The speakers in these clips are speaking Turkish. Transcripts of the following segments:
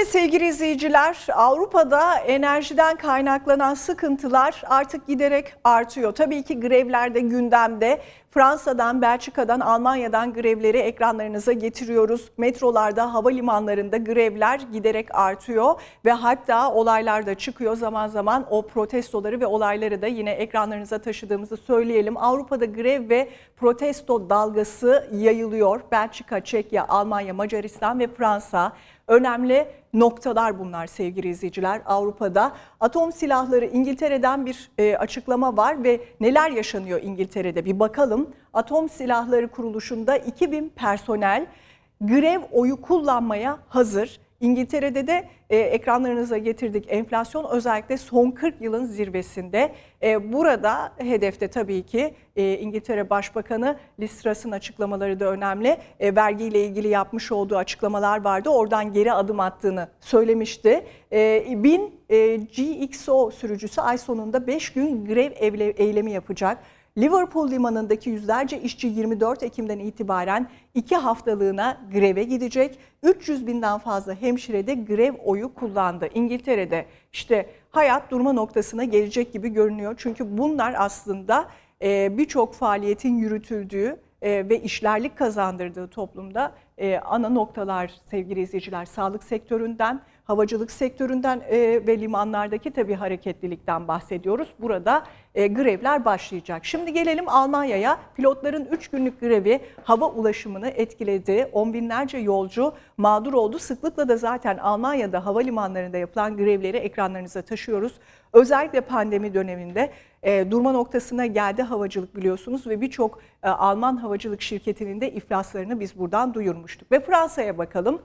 Evet sevgili izleyiciler Avrupa'da enerjiden kaynaklanan sıkıntılar artık giderek artıyor. Tabii ki grevler de gündemde. Fransa'dan, Belçika'dan, Almanya'dan grevleri ekranlarınıza getiriyoruz. Metrolarda, havalimanlarında grevler giderek artıyor ve hatta olaylar da çıkıyor. Zaman zaman o protestoları ve olayları da yine ekranlarınıza taşıdığımızı söyleyelim. Avrupa'da grev ve protesto dalgası yayılıyor. Belçika, Çekya, Almanya, Macaristan ve Fransa önemli noktalar bunlar sevgili izleyiciler Avrupa'da. Atom silahları İngiltere'den bir e, açıklama var ve neler yaşanıyor İngiltere'de bir bakalım. Atom silahları kuruluşunda 2000 personel grev oyu kullanmaya hazır. İngiltere'de de e, ekranlarınıza getirdik enflasyon özellikle son 40 yılın zirvesinde. E, burada hedefte tabii ki e, İngiltere Başbakanı Liz Truss'ın açıklamaları da önemli. E, vergiyle ilgili yapmış olduğu açıklamalar vardı. Oradan geri adım attığını söylemişti. E, bin e, GXO sürücüsü ay sonunda 5 gün grev eylemi yapacak. Liverpool limanındaki yüzlerce işçi 24 Ekim'den itibaren iki haftalığına greve gidecek. 300 binden fazla hemşire de grev oyu kullandı. İngiltere'de işte hayat durma noktasına gelecek gibi görünüyor. Çünkü bunlar aslında e, birçok faaliyetin yürütüldüğü e, ve işlerlik kazandırdığı toplumda e, ana noktalar sevgili izleyiciler. Sağlık sektöründen, havacılık sektöründen e, ve limanlardaki tabii hareketlilikten bahsediyoruz. Burada e, grevler başlayacak. Şimdi gelelim Almanya'ya. Pilotların 3 günlük grevi hava ulaşımını etkiledi. On binlerce yolcu mağdur oldu. Sıklıkla da zaten Almanya'da havalimanlarında yapılan grevleri ekranlarınıza taşıyoruz. Özellikle pandemi döneminde e, durma noktasına geldi havacılık biliyorsunuz ve birçok e, Alman havacılık şirketinin de iflaslarını biz buradan duyurmuştuk. Ve Fransa'ya bakalım.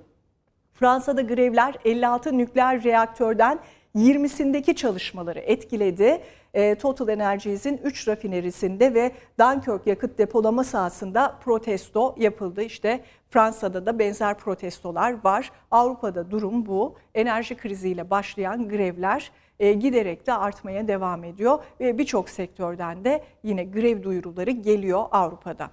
Fransa'da grevler 56 nükleer reaktörden 20'sindeki çalışmaları etkiledi. E, Total Energies'in 3 rafinerisinde ve Dunkirk yakıt depolama sahasında protesto yapıldı. İşte Fransa'da da benzer protestolar var. Avrupa'da durum bu. Enerji kriziyle başlayan grevler e, giderek de artmaya devam ediyor ve birçok sektörden de yine grev duyuruları geliyor Avrupa'da.